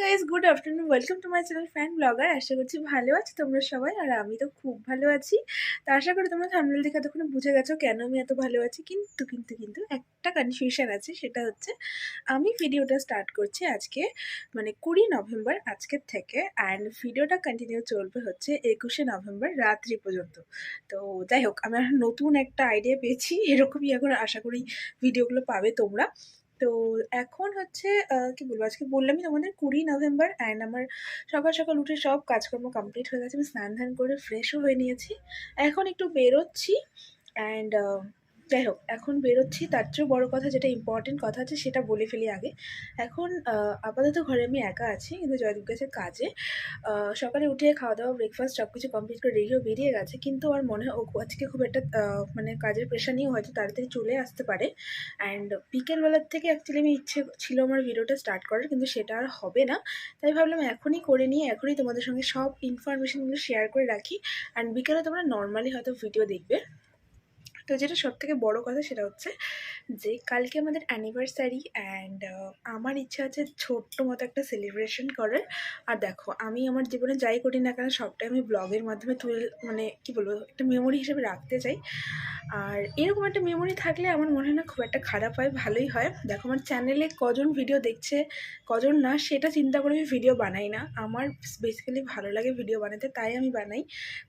Guys good afternoon welcome to my channel fan blogger আশা করছি ভালো আছো তোমরা সবাই, আর আমি তো খুব ভালো আছি। তো আশা করি তোমরা থামনেল দেখে এতক্ষণ বুঝে গেছো কেন আমি এত ভালো আছি। কিন্তু কিন্তু কিন্তু একটা কনফিউশন আছে, সেটা হচ্ছে আমি ভিডিওটা স্টার্ট করছি আজকে মানে কুড়ি নভেম্বর আজকের থেকে অ্যান্ড ভিডিওটা কন্টিনিউ চলবে হচ্ছে একুশে নভেম্বর রাত্রি পর্যন্ত। তো যাই হোক, আমি নতুন একটা আইডিয়া পেয়েছি, এরকমই এখন আশা করি ভিডিওগুলো পাবে তোমরা। তো এখন হচ্ছে কি বলব? আজকে বললামই তোমাদের কুড়ি নভেম্বর অ্যান্ড আমার সকাল সকাল উঠে সব কাজকর্ম কমপ্লিট হয়ে গেছে। আমি স্নান ধান করে ফ্রেশও হয়ে নিয়েছি। এখন একটু বেরোচ্ছি অ্যান্ড যাই হোক, এখন বেরোচ্ছি। তার চেয়েও বড়ো কথা যেটা ইম্পর্টেন্ট কথা আছে, সেটা বলে ফেলি আগে। এখন আপাতত ঘরে আমি একা আছি, কিন্তু জয়দীপ গেছে কাজে সকালে উঠে খাওয়া দাওয়া ব্রেকফাস্ট সব কিছু কমপ্লিট করে রেডিও বেরিয়ে গেছে। কিন্তু আমার মনে হয় আজকে খুব একটা মানে কাজের প্রেশার নিয়ে হয়তো তাড়াতাড়ি চলে আসতে পারে। অ্যান্ড বিকেলবেলার থেকে অ্যাকচুয়ালি আমি ইচ্ছে ছিল আমার ভিডিওটা স্টার্ট করার, কিন্তু সেটা আর হবে না। তাই ভাবলাম এখনই করে নিয়ে, এখনই তোমাদের সঙ্গে সব ইনফরমেশনগুলো শেয়ার করে রাখি। অ্যান্ড বিকেলে তোমরা নর্মালি হয়তো ভিডিও দেখবে। তো যেটা সব থেকে বড়ো কথা সেটা হচ্ছে যে কালকে আমাদের অ্যানিভার্সারি অ্যান্ড আমার ইচ্ছা আছে ছোট্ট মতো একটা সেলিব্রেশন করার। আর দেখো, আমি আমার জীবনে যাই করি না কেন সবটাই আমি ব্লগের মাধ্যমে তুলে মানে কি বলব, একটা মেমোরি হিসেবে রাখতে চাই। আর এরকম একটা মেমোরি থাকলে আমার মনে হয় না খুব একটা খারাপ হয়, ভালোই হয়। দেখো, আমার চ্যানেলে কজন ভিডিও দেখছে, কজন না, সেটা চিন্তা করে আমি ভিডিও বানাই না। আমার বেসিক্যালি ভালো লাগে ভিডিও বানাতে, তাই আমি বানাই।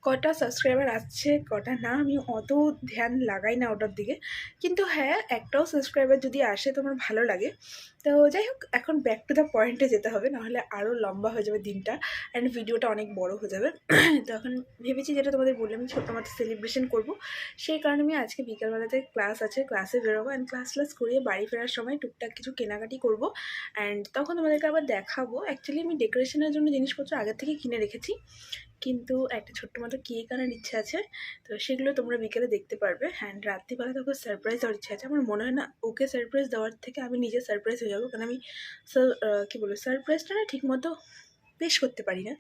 কটা সাবস্ক্রাইবার আসছে, কটা না, আমি অত ধ্যান লাগাই না ওটার দিকে। কিন্তু হ্যাঁ একটাও সাবস্ক্রাইবার যদি আসে তোমার ভালো লাগে, তো যাই হোক, এখন ব্যাক টু দ্য পয়েন্টে যেতে হবে, নাহলে আরও লম্বা হয়ে যাবে দিনটা অ্যান্ড ভিডিওটা অনেক বড় হয়ে যাবে। তো এখন ভেবেছি যেটা তোমাদের বললাম ছোটো মতো সেলিব্রেশন করব। সেই কারণে আমি আজকে বিকালবেলাতে ক্লাস আছে ক্লাসে বেরোবো অ্যান্ড ক্লাস ক্লাস করিয়ে বাড়ি ফেরার সময় টুকটাক কিছু কেনাকাটি করব। অ্যান্ড তখন তোমাদেরকে আবার দেখাবো। অ্যাকচুয়ালি আমি ডেকোরেশনের জন্য জিনিসপত্র আগে থেকে কিনে রেখেছি। কিন্তু একটা ছোট্ট মতো কেক আনার ইচ্ছা আছে। তো সেগুলো তোমরা বিকেলে দেখতে পারবে। অ্যান্ড রাত্রিবেলা তোকে সারপ্রাইজ দেওয়ার ইচ্ছা আছে। আমার মনে হয় না ওকে সারপ্রাইজ দেওয়ার থেকে আমি নিজে সারপ্রাইজ হয়ে যাব। কারণ আমি কী বলব সারপ্রাইজটা না ঠিকমতো পেশ করতে পারি না।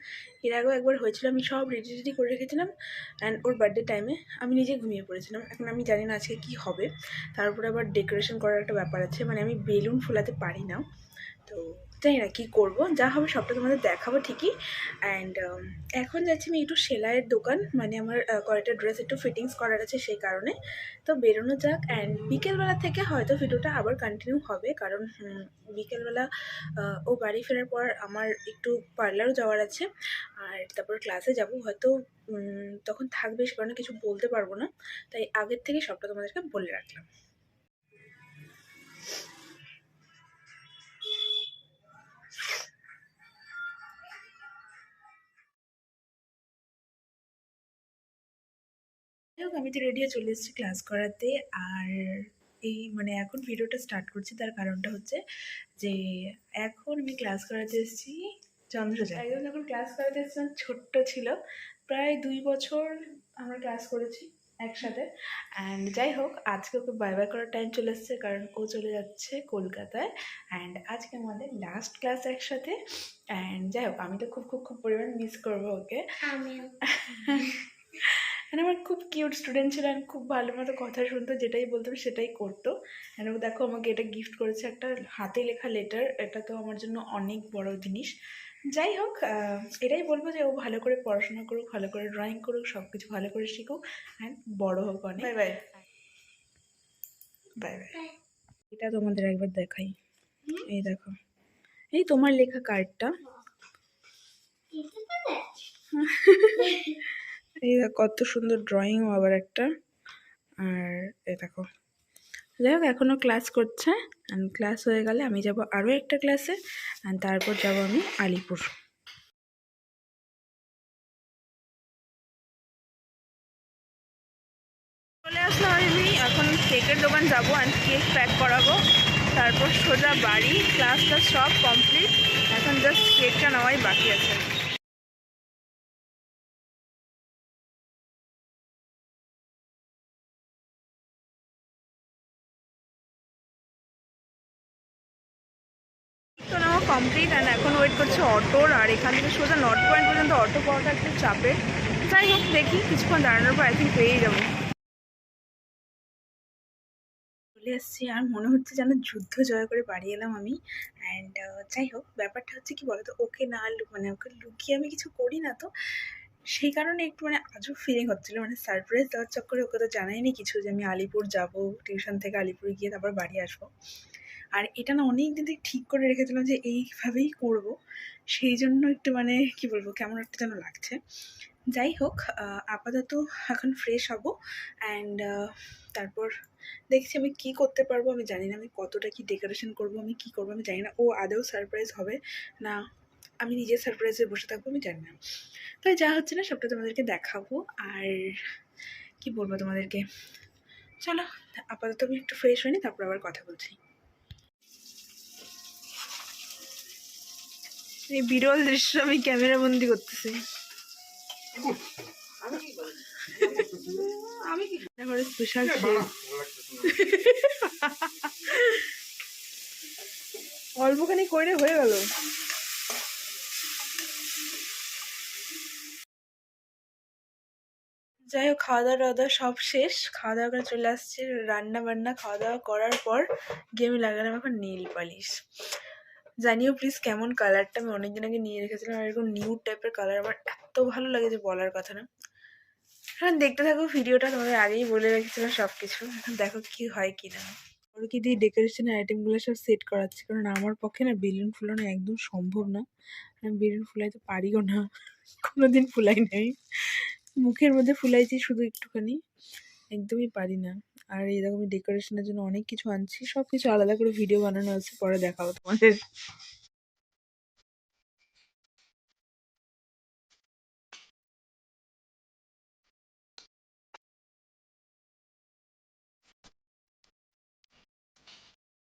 এর আগেও একবার হয়েছিল, আমি সব রেডি রেডি করে রেখেছিলাম। অ্যান্ড ওর বার্থডে টাইমে আমি নিজে ঘুমিয়ে পড়েছিলাম। এখন আমি জানি না আজকে কী হবে। তারপরে আবার ডেকোরেশন করার একটা ব্যাপার আছে। মানে আমি বেলুন ফোলাতে পারি না। তো জানি না কী করব, যা হবে সবটা তোমাদের দেখাবো ঠিকই। অ্যান্ড এখন যাচ্ছি আমি একটু সেলাইয়ের দোকান মানে আমার কয়েকটা ড্রেস একটু ফিটিংস করার আছে সেই কারণে। তো বেরোনো যাক অ্যান্ড বিকেলবেলা থেকে হয়তো ভিডিওটা আবার কন্টিনিউ হবে, কারণ বিকেলবেলা ও বাড়ি ফেরার পর আমার একটু পার্লারও যাওয়ার আছে। আর তারপর ক্লাসে যাব, হয়তো তখন থাকবে সে কারণে কিছু বলতে পারব না। তাই আগের থেকে সবটা তোমাদেরকে বলে রাখলাম। হোক আমি তো রেডিও চলে এসেছি ক্লাস করাতে। আর এই মানে এখন ভিডিওটা স্টার্ট করছি তার কারণটা হচ্ছে যে এখন আমি ক্লাস করাতে এসেছি চন্দ্রজা একদম যখন ক্লাস করাতে এসেছিলাম ছোট্ট ছিল। প্রায় দুই বছর আমরা ক্লাস করেছি একসাথে। অ্যান্ড যাই হোক আজকে ওকে বাই বাই করার টাইম চলে এসেছে কারণ ও চলে যাচ্ছে কলকাতায়। অ্যান্ড আজকে আমাদের লাস্ট ক্লাস একসাথে। অ্যান্ড যাই হোক আমি তো খুব খুব খুব পরিমাণ মিস করব ওকে। আমিও। মানে আমার খুব কিউট স্টুডেন্ট ছিল and খুব ভালো মতো কথা শুনতো যেটাই বলতাম সেটাই করতো। অ্যান্ড ও দেখো আমাকে এটা গিফট করেছে একটা হাতে লেখা লেটার এটা তো আমার জন্য অনেক বড় জিনিস। যাই হোক এটাই বলব যে ও ভালো করে পড়াশোনা করুক ভালো করে ড্রয়িং করুক সব কিছু ভালো করে শিখুক অ্যান্ড বড় হোক অনেক। বাই বাই বাই বাই এটা তোমাদের একবার দেখাই। এই দেখো। এই তোমার লেখা কার্ডটা এই কত সুন্দর ড্রয়িং আবার একটা। আর এ দেখো। যাই হোক এখনও ক্লাস করছে। ক্লাস হয়ে গেলে আমি যাব আরও একটা ক্লাসে তারপর যাব আমি আলিপুর। চলে আসলাম আমি। এখন কেকের দোকান যাব অ্যান্ড কেক প্যাক করাবো। তারপর সোজা বাড়ি ক্লাস ক্লাস সব কমপ্লিট এখন জাস্ট কেকটা নেওয়াই বাকি আছে। এখন ওয়েট করছে অটোর আর এখান থেকে সোজা নর্থ পয়েন্ট পর্যন্ত অটো পাওয়াটা একটু চাপের যাই হোক, দেখি কিছুক্ষণ দাঁড়ানোর পর আই থিঙ্ক পেয়েই যাব। চলে আর মনে হচ্ছে যেন যুদ্ধ জয় করে বাড়ি এলাম আমি। অ্যান্ড যাই হোক, ব্যাপারটা হচ্ছে কি বলতো, ওকে না মানে ওকে লুকিয়ে আমি কিছু করি না তো। সেই কারণে একটু মানে আজও ফিলিং হচ্ছিল মানে সারপ্রাইজ দেওয়ার চক্করে ওকে তো জানাইনি কিছু যে আমি আলিপুর যাব টিউশন থেকে আলিপুর গিয়ে তারপর বাড়ি আসব। আর এটা না অনেক দিন থেকে ঠিক করে রেখেছিলাম যে এইভাবেই করব। সেই জন্য একটু মানে কি বলব, কেমন একটা যেন লাগছে। যাই হোক আপাতত এখন ফ্রেশ হব অ্যান্ড তারপর দেখছি আমি কি করতে পারব। আমি জানি না আমি কতটা কি ডেকোরেশন করব, আমি কি করব, আমি জানি না। ও আদৌ সারপ্রাইজ হবে না, আমি নিজে সারপ্রাইজে বসে থাকব, আমি জানি না। তাই যা হচ্ছে না, সবটা তোমাদেরকে দেখাবো। আর কি বলব তোমাদেরকে? চলো, আপাতত আমি একটু ফ্রেশ হইনি তারপর আবার কথা বলছি। এই বিরল দৃশ্য আমি ক্যামেরা বন্দি করতেছি। স্পেশাল অল্পখানি করে হয়ে গেল। যাই হোক খাওয়া দাওয়া দাওয়া সব শেষ। খাওয়া দাওয়া করে চলে আসছে রান্না বান্না খাওয়া দাওয়া করার পর গিয়ে আমি লাগালাম এখন নীল পালিশ। জানিও প্লিজ কেমন কালারটা আমি অনেকদিন আগে নিয়ে রেখেছিলাম আর এরকম নিউ টাইপের কালার আমার এত ভালো লাগে যে বলার কথা না। এখন দেখতে থাকো ভিডিওটা তোমাদের আগেই বলে রেখেছিলাম সব কিছু এখন দেখো কি হয় কি না। কি দিয়ে ডেকোরেশনের আইটেমগুলো সব সেট করাচ্ছি? কারণ আমার পক্ষে না বেলুন ফুলানো একদম সম্ভব না। আমি বেলুন ফুলাইতে পারিও না। কোনোদিন ফুলাই নাই। মুখের মধ্যে ফুলাইছি শুধু একটুখানি। একদমই পারি না। আর এই দেখো আমি ডেকোরেশনের জন্য অনেক কিছু আনছি সব কিছু আলাদা করে ভিডিও বানানো আছে, পরে দেখাবো তোমাদের।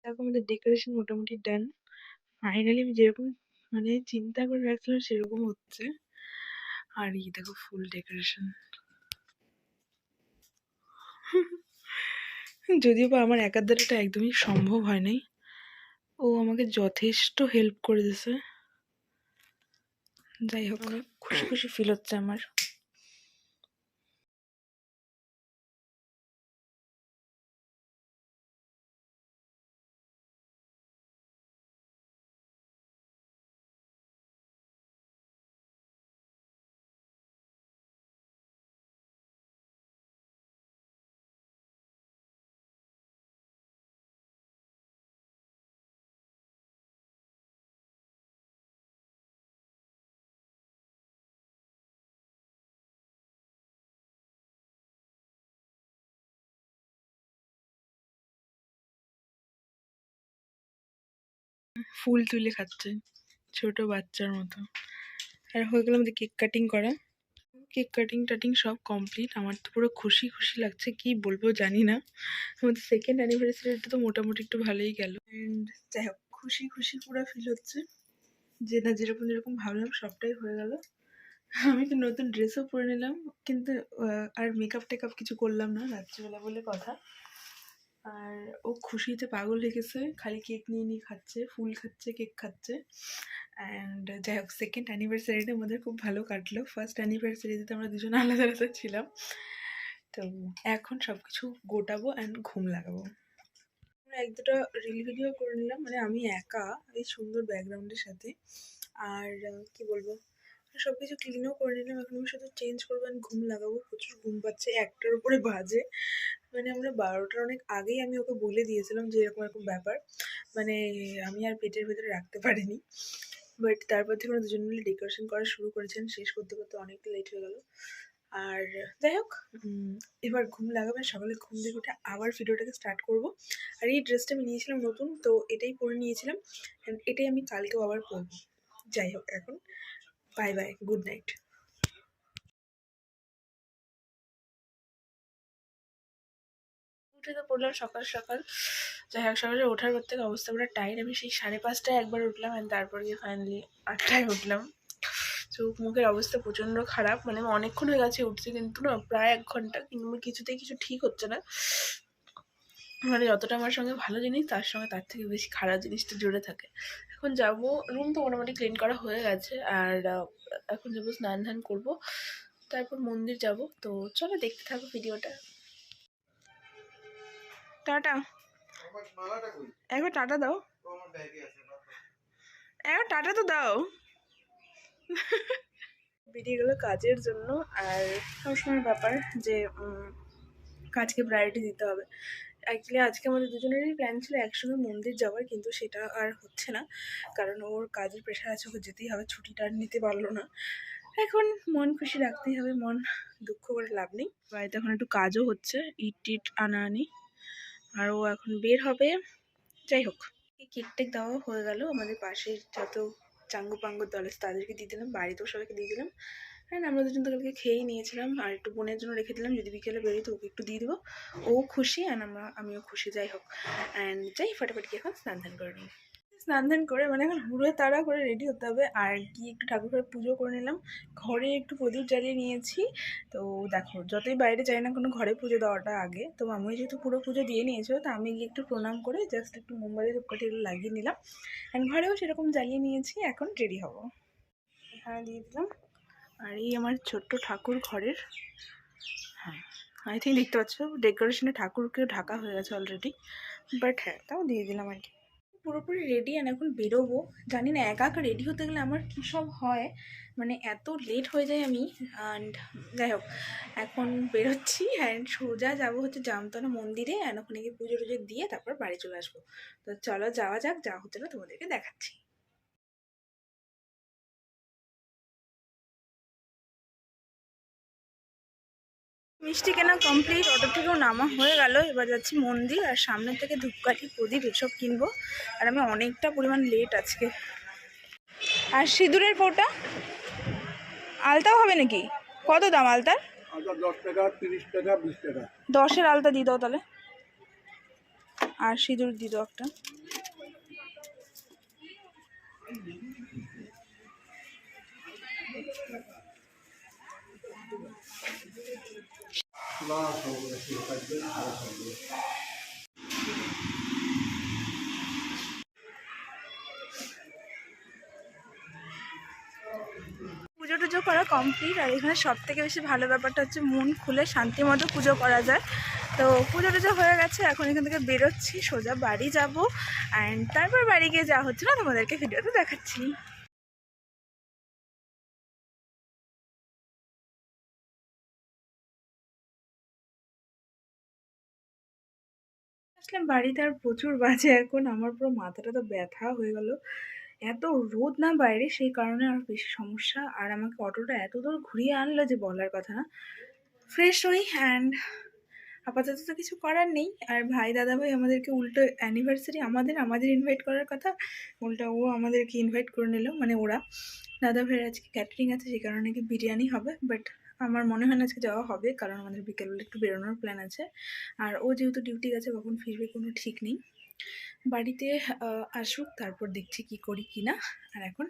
দেখো আমাদের ডেকোরেশন মোটামুটি ডান ফাইনালি আমি যেরকম মানে চিন্তা করে রাখছিলাম সেরকম হচ্ছে। আর এই দেখো ফুল ডেকোরেশন যদিও বা আমার একার দ্বারা এটা একদমই সম্ভব হয় নাই। ও আমাকে যথেষ্ট হেল্প করে দিয়েছে যাই হোক খুশি খুশি ফিল হচ্ছে আমার। ফুল তুলে খাচ্ছে ছোট বাচ্চার মতো। আর হয়ে গেল আমাদের কেক কাটিং করা। কেক কাটিং টাটিং সব কমপ্লিট আমার তো পুরো খুশি খুশি লাগছে। কি বলব জানি না। আমাদের সেকেন্ড অ্যানিভার্সারিটা তো মোটামুটি একটু ভালোই গেল। অ্যান্ড যাই হোক, খুশি খুশি পুরো ফিল হচ্ছে। যে না যেরকম যেরকম ভাবলাম সবটাই হয়ে গেল। আমি তো নতুন ড্রেসও পরে নিলাম। কিন্তু আর মেকআপ টেকআপ কিছু করলাম না, রাত্রিবেলা বলে কথা। আর ও খুশিতে পাগল হয়ে গেছে। খালি কেক নিয়ে নিয়ে খাচ্ছে, ফুল খাচ্ছে কেক খাচ্ছে। অ্যান্ড যাই হোক সেকেন্ড অ্যানিভার্সারিটা আমাদের খুব ভালো কাটলো। ফার্স্ট অ্যানিভার্সারিতে আমরা দুজন আলাদা আলাদা ছিলাম। তো এখন সব কিছু গোটাবো অ্যান্ড ঘুম লাগাবো। আমরা এক দুটো রিল ভিডিও করে নিলাম। মানে আমি একা এই সুন্দর ব্যাকগ্রাউন্ডের সাথে। আর কি বলব? সব কিছু ক্লিনও করে নিলাম। এখন আমি শুধু চেঞ্জ করব ঘুম লাগাবো। প্রচুর ঘুম পাচ্ছে, একটার উপরে বাজে। মানে আমরা বারোটার অনেক আগেই আমি ওকে বলে দিয়েছিলাম যে এরকম এরকম ব্যাপার। মানে আমি আর পেটের ভেতরে রাখতে পারিনি। বাট তারপর থেকে আমরা দুজন মিলে ডেকোরেশন করা শুরু করেছেন শেষ করতে করতে অনেকটা লেট হয়ে গেল। আর যাই হোক এবার ঘুম লাগাবে। সকালে ঘুম থেকে উঠে আবার ভিডিওটাকে স্টার্ট করব। আর এই ড্রেসটা আমি নিয়েছিলাম নতুন, তো এটাই পরে নিয়েছিলাম। এটাই আমি কালকেও আবার পরবো। যাই হোক, এখন বাই বাই গুড নাইট উঠে তো পড়লাম সকাল সকাল। যাই হোক, সকালে ওঠার পর থেকে অবস্থা পুরো টাইট আমি সেই সাড়ে পাঁচটায় একবার উঠলাম অ্যান্ড তারপর গিয়ে ফাইনালি আটটায় উঠলাম। চোখ মুখের অবস্থা প্রচণ্ড খারাপ। মানে অনেকক্ষণ হয়ে গেছে উঠছে কিন্তু না, প্রায় এক ঘণ্টা। কিন্তু কিছুতেই কিছু ঠিক হচ্ছে না। মানে যতটা আমার সঙ্গে ভালো জিনিস, তার সঙ্গে তার থেকে বেশি খারাপ জিনিসটা জুড়ে থাকে। এখন যাব রুম তো মোটামুটি ক্লিন করা হয়ে গেছে, আর এখন যাব স্নান ধান করব, তারপর মন্দির যাব। তো চলো দেখতে থাকো ভিডিওটা। টাটা। একবার টাটা দাও। একবার টাটা তো দাও। বেরিয়ে গেলো কাজের জন্য, আর সবসময় ব্যাপার যে কাজকে প্রায়োরিটি দিতে হবে। অ্যাকচুয়ালি আজকে আমাদের দুজনেরই প্ল্যান ছিল একসঙ্গে মন্দির যাওয়ার, কিন্তু সেটা আর হচ্ছে না। কারণ ওর কাজের প্রেশার আছে, ওকে যেতেই হবে, ছুটিটা নিতে পারল না। এখন মন খুশি রাখতেই হবে, মন দুঃখ করে লাভ নেই। বাড়িতে এখন একটু কাজও হচ্ছে, ইট টিট আনা আনি আর ও এখন বের হবে, যাই হোক। এই কেক টেক দেওয়া হয়ে গেল, আমাদের পাশের যত চাঙ্গু পাঙ্গুর দল আছে, তাদেরকে দিয়ে দিলাম বাড়িতেও সবাইকে দিয়ে দিলাম। হ্যাঁ আমরা দুজন তো কালকে খেয়েই নিয়েছিলাম। আর একটু বোনের জন্য রেখে দিলাম। যদি বিকেলে বেরোই তো ওকে একটু দিয়ে দেবো। ও খুশি অ্যান্ড আমরা, আমিও খুশি, যাই হোক। অ্যান্ড যাই, ফাটাফাটি এখন স্নান ধান করে নিই। স্নান ধান করে মানে এখন হুড়োয় তাড়া করে রেডি হতে হবে। আর গিয়ে একটু ঠাকুর ঘরে পুজো করে নিলাম। ঘরে একটু প্রদীপ জ্বালিয়ে নিয়েছি। তো দেখো, যতই বাইরে যাই না কোনো ঘরে পুজো দেওয়াটা আগে। তো আমি যেহেতু পুরো পুজো দিয়ে নিয়েছো, তো আমি গিয়ে একটু প্রণাম করে জাস্ট একটু মোমবাতি, ধূপকাঠি লাগিয়ে নিলাম। অ্যান্ড ঘরেও সেরকম জ্বালিয়ে নিয়েছি। এখন রেডি হব। এখানে দিয়ে দিলাম। আর এই আমার ছোট্ট ঠাকুর ঘরের হ্যাঁ আই থিঙ্ক দেখতে পাচ্ছ ডেকোরেশনে ঠাকুরকে ঢাকা হয়ে গেছে অলরেডি বাট হ্যাঁ তাও দিয়ে দিলাম আর কি। পুরোপুরি রেডি অ্যান্ড এখন বেরোবো। জানি না, একা একা রেডি হতে গেলে আমার কী সব হয় মানে এত লেট হয়ে যায় আমি অ্যান্ড যাই হোক, এখন বেরোচ্ছি অ্যান্ড সোজা যাব হচ্ছে জামতলা মন্দিরে অ্যান্ড ওখানে গিয়ে পুজো টুজো দিয়ে তারপর বাড়ি চলে আসব। তো চলো যাওয়া যাক, যা হচ্ছে না তোমাদেরকে দেখাচ্ছি। মিষ্টি কেনা কমপ্লিট অটো থেকেও নামা হয়ে গেল। এবার যাচ্ছি মন্দির আর সামনে থেকে ধূপকাঠি প্রদীপ এসব কিনবো। আর আমি অনেকটা পরিমাণ লেট আজকে। আর সিঁদুরের পোটা আলতাও হবে নাকি? কত দাম আলতার? দশের আলতা দিয়ে দাও তাহলে। আর সিঁদুর দিয়ে দাও একটা। পুজো টুজো করা কমপ্লিট আর এখানে সব থেকে বেশি ভালো ব্যাপারটা হচ্ছে মন খুলে শান্তি মতো পুজো করা যায়। তো পুজো টুজো হয়ে গেছে, এখন এখান থেকে বেরোচ্ছি, সোজা বাড়ি যাব অ্যান্ড তারপর বাড়ি গিয়ে যা হচ্ছে না তোমাদেরকে ভিডিওতে দেখাচ্ছি। আসলাম বাড়িতে আর প্রচুর বাজে এখন। আমার পুরো মাথাটা তো ব্যথা হয়ে গেল। এত রোদ না বাইরে, সেই কারণে আর বেশি সমস্যা। আর আমাকে অটোটা এত দূর ঘুরিয়ে আনলো যে বলার কথা না। ফ্রেশ হই অ্যান্ড আপাতত তো কিছু করার নেই। আর ভাই দাদা ভাই আমাদেরকে উল্টো অ্যানিভার্সারি আমাদের আমাদের ইনভাইট করার কথা। উল্টা ও আমাদেরকে ইনভাইট করে নিল মানে ওরা। দাদা ভাইয়ের আজকে ক্যাটারিং আছে সেই কারণে কি বিরিয়ানি হবে বাট আমার মনে হয় না আজকে যাওয়া হবে, কারণ আমাদের বিকেলবেলা একটু বেরোনোর প্ল্যান আছে। আর ও যেহেতু ডিউটি গেছে, কখন ফিরবে কোনো ঠিক নেই। বাড়িতে আসুক, তারপর দেখছি কি করি কি না। আর এখন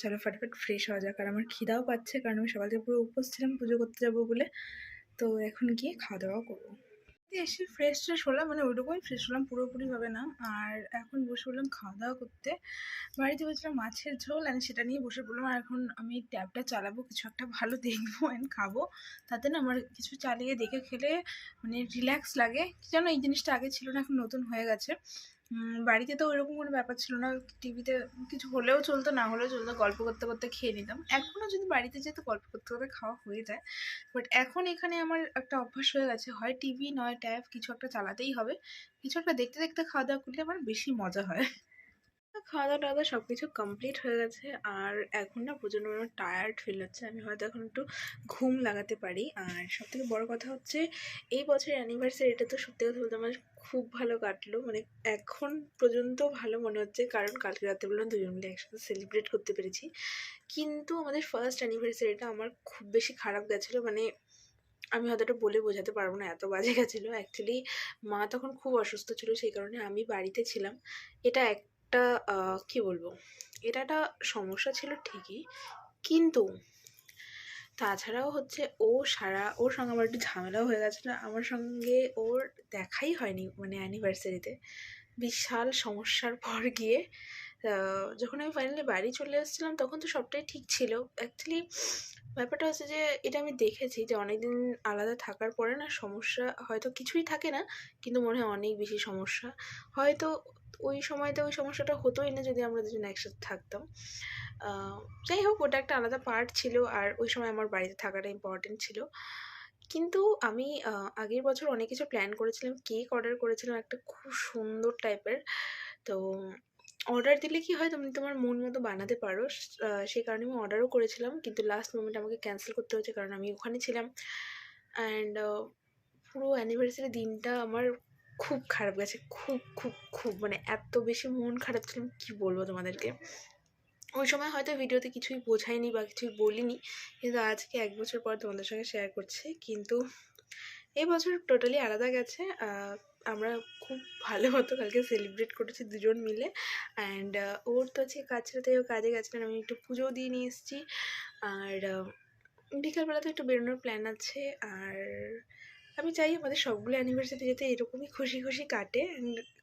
চলো ফটাফট ফ্রেশ হওয়া যাক। আর আমার খিদাও পাচ্ছে, কারণ আমি সকাল থেকে পুরো উপোস ছিলাম, পুজো করতে যাব বলে। তো এখন গিয়ে খাওয়া দাওয়া করব। এসে ফ্রেশ ট্রেশ হলাম মানে ওইটুকুই ফ্রেশ হলাম পুরোপুরি হবে না। আর এখন বসে পড়লাম খাওয়া দাওয়া করতে। বাড়িতে বলছিলাম মাছের ঝোল অ্যান্ড সেটা নিয়ে বসে পড়লাম। আর এখন আমি ট্যাবটা চালাবো, কিছু একটা ভালো দেখব অ্যান্ড খাব। তাতে না আমার কিছু চালিয়ে দেখে খেলে মানে রিল্যাক্স লাগে। যেন এই জিনিসটা আগে ছিল না, এখন নতুন হয়ে গেছে। বাড়িতে তো ওইরকম কোনো ব্যাপার ছিল না। টিভিতে কিছু হলেও চলতো, না হলেও চলতো, গল্প করতে করতে খেয়ে নিতাম। এখনও যদি বাড়িতে যেতে গল্প করতে করতে খাওয়া হয়ে যায়। বাট এখন এখানে আমার একটা অভ্যাস হয়ে গেছে। হয় টিভি, নয় ট্যাব, কিছু একটা চালাতেই হবে। কিছু একটা দেখতে দেখতে খাওয়া দাওয়া করলে আমার বেশি মজা হয়। খাওয়া দাওয়া টাওয়া সব কিছু কমপ্লিট হয়ে গেছে। আর এখন না প্রচণ্ড টায়ার্ড ফিল হচ্ছে। আমি হয়তো এখন একটু ঘুম লাগাতে পারি। আর সব থেকে বড়ো কথা হচ্ছে, এই বছরের অ্যানিভার্সারিটা তো সত্যি কথা বলতে আমার খুব ভালো কাটলো। মানে এখন পর্যন্ত ভালো মনে হচ্ছে, কারণ কালকে রাত্রেবেলা দুজন মিলে একসাথে সেলিব্রেট করতে পেরেছি। কিন্তু আমাদের ফার্স্ট অ্যানিভার্সারিটা আমার খুব বেশি খারাপ গেছিল। মানে আমি হয়তো বলে বোঝাতে পারব না, এত বাজে গেছিল। অ্যাকচুয়ালি মা তখন খুব অসুস্থ ছিল, সেই কারণে আমি বাড়িতে ছিলাম। এটা একটা কি বলব? এটা একটা সমস্যা ছিল ঠিকই, কিন্তু তাছাড়াও হচ্ছে ও সারা, ওর সঙ্গে আমার একটু ঝামেলাও হয়ে গেছিল। আমার সঙ্গে ওর দেখাই হয়নি মানে অ্যানিভার্সারিতে বিশাল সমস্যার পর গিয়ে যখন আমি ফাইনালি বাড়ি চলে এসেছিলাম, তখন তো সবটাই ঠিক ছিল। অ্যাকচুয়ালি ব্যাপারটা হচ্ছে যে, এটা আমি দেখেছি যে, অনেকদিন আলাদা থাকার পরে না, সমস্যা হয়তো কিছুই থাকে না, কিন্তু মনে হয় অনেক বেশি সমস্যা। হয়তো ওই সময়তে ওই সমস্যাটা হতোই না যদি আমরা দুজন একসাথে থাকতাম। যাই হোক, ওটা একটা আলাদা পার্ট ছিল আর ওই সময় আমার বাড়িতে থাকাটা ইম্পর্টেন্ট ছিল। কিন্তু আমি আগের বছর অনেক কিছু প্ল্যান করেছিলাম কেক অর্ডার করেছিলাম একটা খুব সুন্দর টাইপের তো অর্ডার দিলে কি হয়, তুমি তোমার মন মতো বানাতে পারো। সেই কারণে আমি অর্ডারও করেছিলাম, কিন্তু লাস্ট মোমেন্টে আমাকে ক্যান্সেল করতে হয়েছে কারণ আমি ওখানে ছিলাম। অ্যান্ড পুরো অ্যানিভার্সারি দিনটা আমার খুব খারাপ গেছে, খুব খুব খুব মানে এত বেশি মন খারাপ ছিল কী বলব তোমাদেরকে? ওই সময় হয়তো ভিডিওতে কিছুই বোঝাইনি বা কিছুই বলিনি, কিন্তু আজকে এক বছর পর তোমাদের সঙ্গে শেয়ার করছি, কিন্তু এই বছর টোটালি আলাদা গেছে আমরা খুব ভালো মতো কালকে সেলিব্রেট করেছি দুজন মিলে অ্যান্ড ওর তো হচ্ছে কাজ ছিল, তাই ও কাজে গেছিলেন আমি একটু পুজো দিয়ে নিয়ে এসেছি, আর বিকালবেলা তো একটু বেরোনোর প্ল্যান আছে, আর আমি চাই আমাদের সবগুলো অ্যানিভার্সারি যাতে এরকমই খুশি খুশি কাটে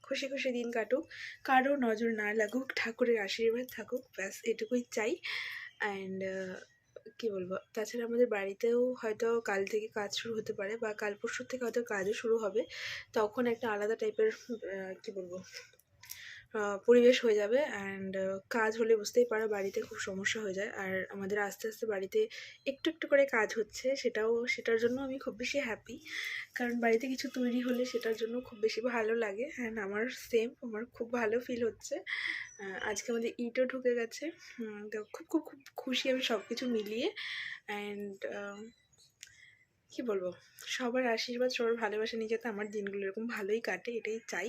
খুশি খুশি দিন কাটুক। কারও নজর না লাগুক, ঠাকুরের আশীর্বাদ থাকুক, ব্যাস, এটুকুই চাই। অ্যান্ড কী বলব? তাছাড়া আমাদের বাড়িতেও হয়তো কাল থেকে কাজ শুরু হতে পারে বা কাল পরশুর থেকে হয়তো কাজও শুরু হবে। তখন একটা আলাদা টাইপের কী বলব? পরিবেশ হয়ে যাবে অ্যান্ড কাজ হলে বুঝতেই পারো বাড়িতে খুব সমস্যা হয়ে যায়। আর আমাদের আস্তে আস্তে বাড়িতে একটু একটু করে কাজ হচ্ছে, সেটাও, সেটার জন্য আমি খুব বেশি হ্যাপি কারণ বাড়িতে কিছু তৈরি হলে সেটার জন্য খুব বেশি ভালো লাগে অ্যান্ড আমার সেম আমার খুব ভালো ফিল হচ্ছে। আজকে আমাদের ইটও ঢুকে গেছে। তো খুব খুব খুব খুশি আমি সব কিছু মিলিয়ে অ্যান্ড কি বলব? সবার আশীর্বাদ, সবার ভালোবাসা নিয়ে যাতে আমার দিনগুলো এরকম ভালোই কাটে, এটাই চাই।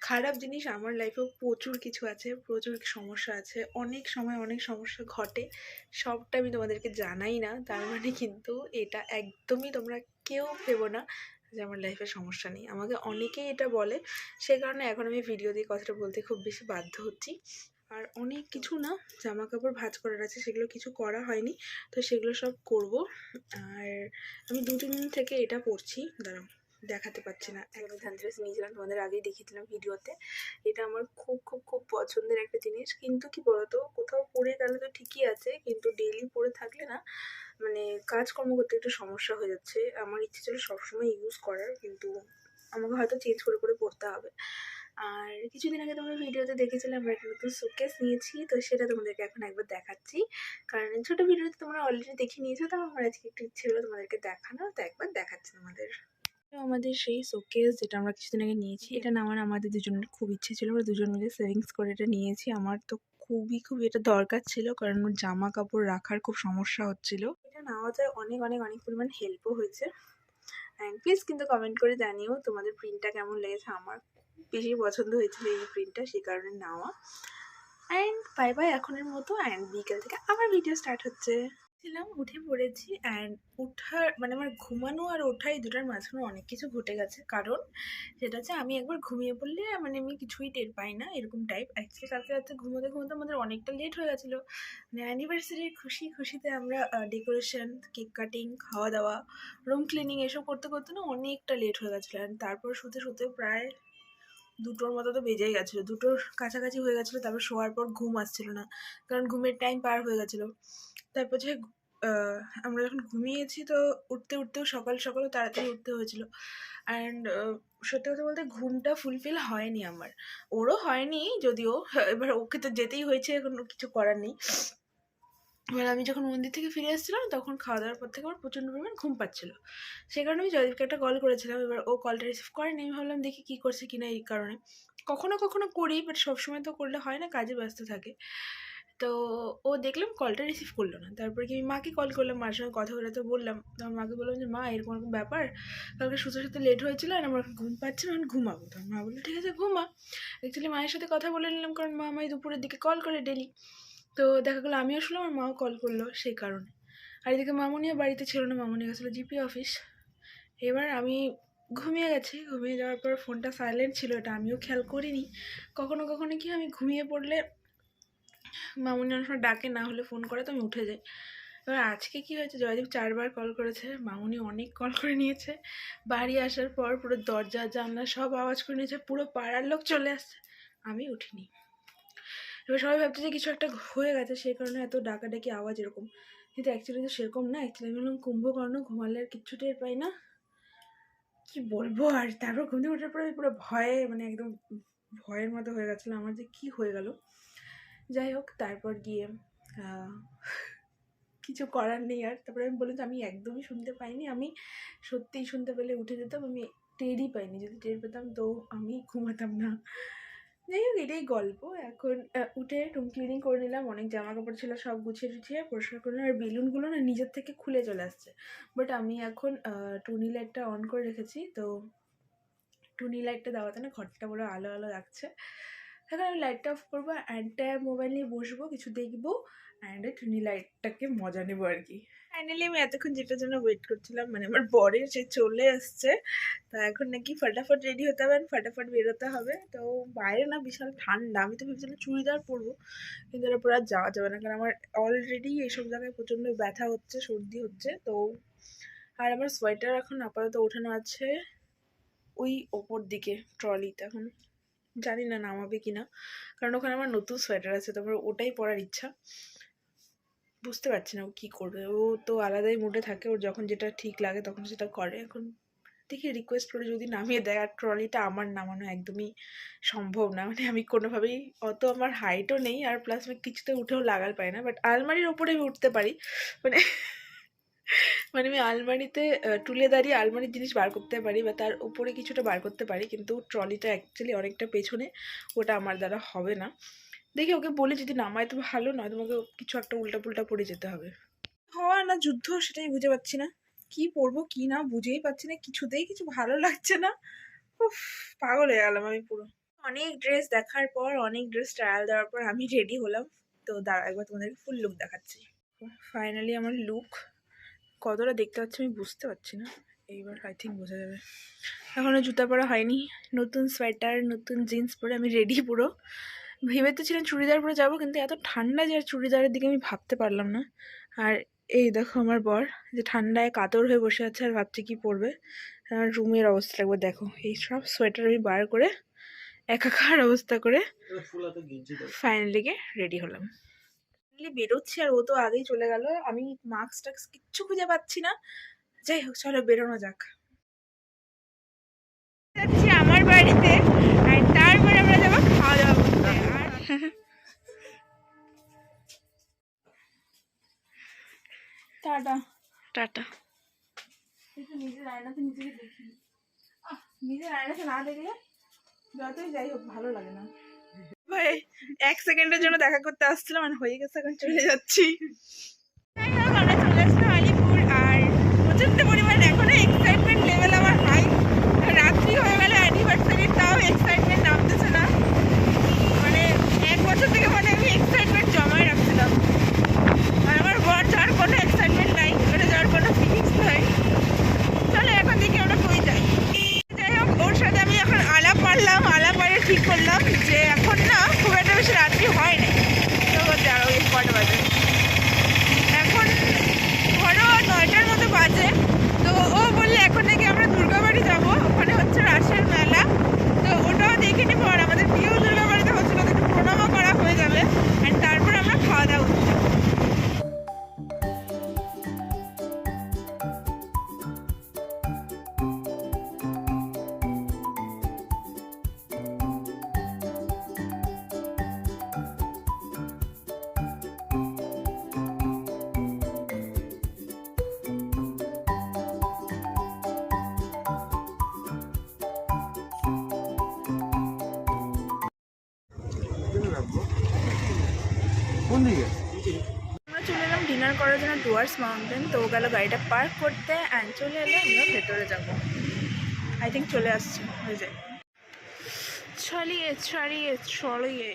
খারাপ জিনিস আমার লাইফেও প্রচুর কিছু আছে, প্রচুর সমস্যা আছে, অনেক সময় অনেক সমস্যা ঘটে। সবটা আমি তোমাদেরকে জানাই না, তার মানে কিন্তু এটা একদমই তোমরা কেউ ভেবো না যে আমার লাইফে সমস্যা নেই। আমাকে অনেকেই এটা বলে, সে কারণে এখন আমি ভিডিও দিয়ে কথাটা বলতে খুব বেশি বাধ্য হচ্ছি। আর অনেক কিছু না জামা কাপড় ভাঁজ করার আছে, সেগুলো কিছু করা হয়নি, তো সেগুলো সব করব। আর আমি দু তিন দিন থেকে এটা পরছি, দাঁড়াও, দেখাতে পারছি না। একবার ধানতেরাস নিয়েছিলাম তোমাদের আগেই দেখিয়েছিলাম ভিডিওতে। এটা আমার খুব খুব খুব পছন্দের একটা জিনিস। কিন্তু কি বলতো, কোথাও পরে গেলে তো ঠিকই আছে, কিন্তু ডেইলি পরে থাকলে না মানে কাজকর্ম করতে একটু সমস্যা হয়ে যাচ্ছে। আমার ইচ্ছে ছিল সবসময় ইউজ করার, কিন্তু আমাকে হয়তো চেঞ্জ করে করে পড়তে হবে। আর কিছুদিন আগে তোমরা ভিডিওতে দেখেছিলে আমরা একটা নতুন শোকেস নিয়েছি, তো সেটা তোমাদেরকে এখন একবার দেখাচ্ছি। কারণ ছোটো ভিডিওতে তোমরা অলরেডি দেখে নিয়েছো, তো আমার আজকে একটু ইচ্ছে হলো তোমাদেরকে দেখানো, তো একবার দেখাচ্ছি তোমাদের। আমাদের সেই শোকেস যেটা আমরা কিছুদিন আগে নিয়েছি, এটা নেওয়ার আমাদের দুজনের খুব ইচ্ছে ছিল, আমরা দুজন মিলে সেভিংস করে এটা নিয়েছি। আমার তো খুবই খুবই এটা দরকার ছিল, কারণ জামা কাপড় রাখার খুব সমস্যা হচ্ছিল। এটা নেওয়াতে অনেক অনেক অনেক পরিমাণ হেল্পও হয়েছে। অ্যান্ড প্লিজ কিন্তু কমেন্ট করে জানিও তোমাদের প্রিন্টটা কেমন লেগেছে, আমার বেশি পছন্দ হয়েছিল এই প্রিন্টটা সেই কারণে নেওয়া। অ্যান্ড বাই বাই এখনের মতো অ্যান্ড বিকেল থেকে আবার ভিডিও স্টার্ট হচ্ছে। ছিলাম, উঠে পড়েছি অ্যান্ড ওঠার মানে আমার ঘুমানো আর ওঠাই দুটার মাঝখানে অনেক কিছু ঘটে গেছে। কারণ সেটা হচ্ছে আমি একবার ঘুমিয়ে পড়লে মানে আমি কিছুই টের পাই না এরকম টাইপ অ্যাকচুয়ালি কালকে রাতে ঘুমোতে ঘুমোতে আমাদের অনেকটা লেট হয়ে গেছিল। মানে অ্যানিভার্সারির খুশি খুশিতে আমরা ডেকোরেশন কেক কাটিং খাওয়া দাওয়া রুম ক্লিনিং এসব করতে করতে না অনেকটা লেট হয়ে গেছিল। অ্যান্ড তারপর শুতে শুতে প্রায় দুটোর মতো তো বেজেই গেছিল। দুটোর কাছাকাছি হয়ে গেছিল, তারপর শোয়ার পর ঘুম আসছিল না। কারণ ঘুমের টাইম পার হয়ে গেছিল। তারপর যে আমরা যখন ঘুমিয়েছি তো উঠতে উঠতেও সকাল সকালও তাড়াতাড়ি উঠতে হয়েছিল। অ্যান্ড সত্যি কথা বলতে ঘুমটা ফুলফিল হয়নি আমার। ওরও হয়নি, যদিও, এবার ওকে তো যেতেই হয়েছে, এখন কিছু করার নেই। এবার আমি যখন মন্দির থেকে ফিরে এসেছিলাম, তখন খাওয়া দাওয়ার পর থেকে আমার প্রচণ্ড পরিমাণ ঘুম পাচ্ছিলো। সেই কারণে আমি জয়দীপকে একটা কল করেছিলাম, এবার ও কলটা রিসিভ করেনি। আমি ভাবলাম, দেখি কী করছে কি না এই কারণে। কখনো কখনো করি বাট সবসময় তো করলে হয় না, কাজে ব্যস্ত থাকে। তো ও দেখলাম কলটা রিসিভ করল না। তারপরে কি আমি মাকে কল করলাম, মার সঙ্গে কথা বলে তো বললাম। তখন মাকে বললাম যে, মা, এরকম এরকম ব্যাপার। কালকে সুতো সাথে লেট হয়েছিল আর আমার ঘুম পাচ্ছে না ঘুমাবো। তখন মা বলল ঠিক আছে, ঘুমা। অ্যাকচুয়ালি মায়ের সাথে কথা বলে নিলাম, কারণ মা আমায় দুপুরের দিকে কল করে ডেলি তো দেখা গেলো আমিও শুনলাম আমার মাও কল করল সেই কারণে। আর এদিকে মামনিও বাড়িতে ছিল না, মামনি গেছিল জিপি অফিস এবার আমি ঘুমিয়ে গেছি, ঘুমিয়ে যাওয়ার পর ফোনটা সাইলেন্ট ছিল, এটা আমিও খেয়াল করিনি। কখনো কখনো কি আমি ঘুমিয়ে পড়লে মামুনি অনেক সময় ডাকে, না হলে ফোন করে তো আমি উঠে যাই। এবার আজকে কি হয়েছে, জয়দীপ চারবার কল করেছে, মামুনি অনেক কল করে নিয়েছে। বাড়ি আসার পর পুরো দরজা, জানলা সব আওয়াজ করে নিয়েছে, পুরো পাড়ার লোক চলে আসছে। আমি উঠিনি। এবার সবাই ভাবছে যে কিছু একটা হয়ে গেছে, সেই কারণে এত ডাকাডাকি আওয়াজ এরকম। কিন্তু অ্যাকচুয়ালি তো সেরকম না অ্যাকচুয়ালি আমি বললাম কুম্ভকর্ণ ঘুমালে আর কিচ্ছু টের পাই না। কি বলব আর? তারপর ঘুম থেকে ওঠার পরে পুরো ভয়ে মানে একদম ভয়ের মতো হয়ে গেছিল আমার যে কি হয়ে গেল। যাই হোক, তারপর গিয়ে কিছু করার নেই আর। তারপরে আমি বললাম যে আমি একদমই শুনতে পাইনি, আমি সত্যিই শুনতে পেলে উঠে যেতাম, আমি টেরই পাইনি। যদি টের পেতাম তো আমি ঘুমাতাম না। যাই হোক এটাই গল্প। এখন উঠে রুম ক্লিনিং করে নিলাম, অনেক জামা কাপড় ছিল, সব গুছিয়ে টুছিয়ে পরিষ্কার করলাম আর বেলুনগুলো না নিজের থেকে খুলে চলে আসছে। বাট আমি এখন টুনি লাইটটা অন করে রেখেছি। তো টুনি লাইটটা দেওয়াতে না ঘরটা পুরো আলো আলো লাগছে। এখন আমি লাইটটা অফ করব অ্যান্ড মোবাইল নিয়ে বসবো, কিছু দেখব অ্যান্ড টুনি লাইটটাকে মজা নেব আর কি। ফাইনালি আমি এতক্ষণ যেটার জন্য ওয়েট করছিলাম মানে আমার বরের সে চলে আসছে, তা এখন নাকি ফটাফট রেডি হতে হবে ফটাফট বেরোতে হবে। তো বাইরে না বিশাল ঠান্ডা, আমি তো ভেবেছিলাম চুড়িদার পরবো, কিন্তু এরপর আর যাওয়া যাবে না, কারণ আমার অলরেডি এইসব জায়গায় প্রচণ্ড ব্যথা হচ্ছে, সর্দি হচ্ছে, তো আর আমার সোয়েটার এখন আপাতত ওঠানো আছে ওই ওপর দিকে ট্রলিতে এখন। জানি না নামাবে কিনা, কারণ ওখানে আমার নতুন সোয়েটার আছে তারপর ওটাই পরার ইচ্ছা। বুঝতে পারছি না ও কী করবে। ও তো আলাদাই মুডে থাকে, ওর যখন যেটা ঠিক লাগে তখন সেটা করে। এখন দেখি রিকোয়েস্ট করে যদি নামিয়ে দেয়, আর ট্রলিটা আমার নামানো একদমই সম্ভব না। মানে আমি কোনোভাবেই, অত আমার হাইটও নেই, আর প্লাস আমি কিছুতে উঠেও লাগাল পাই না। বাট আলমারির ওপরে আমি উঠতে পারি। মানে মানে আমি আলমারিতে টুলে দাঁড়িয়ে আলমারির জিনিস বার করতে পারি বা তার উপরে কিছুটা বার করতে পারি, কিন্তু ট্রলিটা অ্যাকচুয়ালি অনেকটা পেছনে, ওটা আমার দ্বারা হবে না। দেখি ওকে বলে যদি নামায় তো ভালো, নয় তোমাকে কিছু একটা উল্টা পুল্টা পড়ে যেতে হবে। হওয়া না যুদ্ধ, সেটাই বুঝে পাচ্ছি না। কি পরবো, কি না বুঝেই পাচ্ছি না, কিছুতেই কিছু ভালো লাগছে না। উফ, পাগল হয়ে গেলাম আমি পুরো। অনেক ড্রেস দেখার পর, অনেক ড্রেস ট্রায়াল দেওয়ার পর আমি রেডি হলাম। তো দাঁড়া একবার তোমাদেরকে ফুল লুক দেখাচ্ছি। ফাইনালি আমার লুক কতটা দেখতে পাচ্ছি আমি বুঝতে পারছি না। এইবার আই থিঙ্ক বোঝা যাবে। এখনও জুতা পরা হয়নি। নতুন সোয়েটার নতুন জিন্স পরে আমি রেডি পুরো। ভেবে তো ছিলাম চুড়িদার পরে যাব কিন্তু এত ঠান্ডা যে আর চুড়িদারের দিকে আমি ভাবতে পারলাম না। আর এই দেখো আমার বর যে ঠান্ডায় কাতর হয়ে বসে আছে আর ভাবছে কি পরবে। আমার রুমের অবস্থা একবার দেখো এই সব সোয়েটার আমি বার করে একাকার অবস্থা করে ফাইনালি গিয়ে রেডি হলাম। বেরোচ্ছি আর ও তো আগেই চলে গেল। আমি মাস্ক টাক্স কিচ্ছু খুঁজে পাচ্ছি না। যাই হোক চলো বেরোনো যাক। যাচ্ছি আমার বাড়িতে আর তারপরে আমরা যাব খাওয়া দাওয়া টাটা। টাটা। নিজের আয়নাতে নিজেকে দেখি। আহ, নিজের আয়নাতে না দেখলে যতই যাই হোক ভালো লাগে না। ভাই এক সেকেন্ডের জন্য দেখা করতে আসছিলাম আর হয়ে গেছে এখন চলে যাচ্ছি। আমরা চলে আসলাম আলিপুর আর প্রচণ্ড পরিমাণ কোন দিকে? আমরা চলে এলাম ডিনার করার জন্য ডুয়ার্স মাউন্টেন, তো ও গেল গাড়িটা পার্ক করতে অ্যান্ড চলে এলো আমরা ভেতরে যাব। আই থিঙ্ক চলে আসছে, হয়ে যায়। ছড়িয়ে ছড়িয়ে ছড়িয়ে।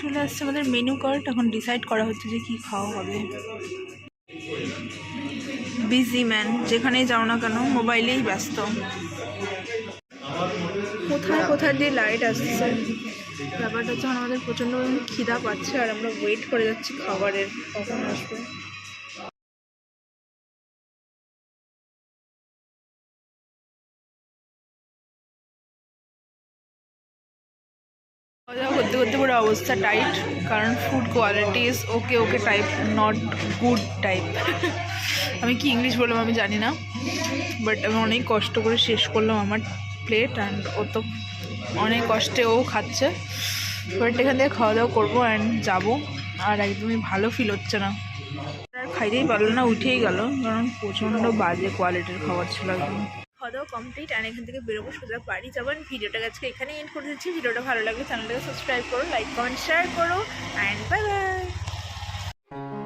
চলে আসছে আমাদের মেনু কার্ড এখন ডিসাইড করা হচ্ছে যে কি খাওয়া হবে। বিজি ম্যান যেখানেই যাও না কেন, মোবাইলেই ব্যস্ত। কোথায় কোথায় দিয়ে লাইট আসছে? ব্যাপারটা হচ্ছে আমাদের প্রচণ্ড খিদা পাচ্ছে আর আমরা ওয়েট করে যাচ্ছি খাবারের কখন আসবে। করতে করতে পুরো অবস্থা টাইট কারণ food quality is okay okay type not good type আমি কি ইংলিশ বললাম আমি জানি না বাট আমি অনেক কষ্ট করে শেষ করলাম আমার প্লেট অ্যান্ড ও তো অনেক কষ্টে ও খাচ্ছে। বাট এখান থেকে খাওয়া দাওয়া করব অ্যান্ড যাব। আর একদমই ভালো ফিল হচ্ছে না। আর খাইতেই পারল না, উঠেই গেল। কারণ প্রচণ্ড বাজে কোয়ালিটির খাবার ছিল একদম। খাওয়া দাওয়া কমপ্লিট আর এখান থেকে বেরোবো, সোজা বাড়ি যাবেন ভিডিওটা আজকে এখানে এন্ড করে দিচ্ছি। ভিডিওটা ভালো লাগলে চ্যানেলটাকে সাবস্ক্রাইব করো লাইক কমেন্ট শেয়ার করো অ্যান্ড বাই বাই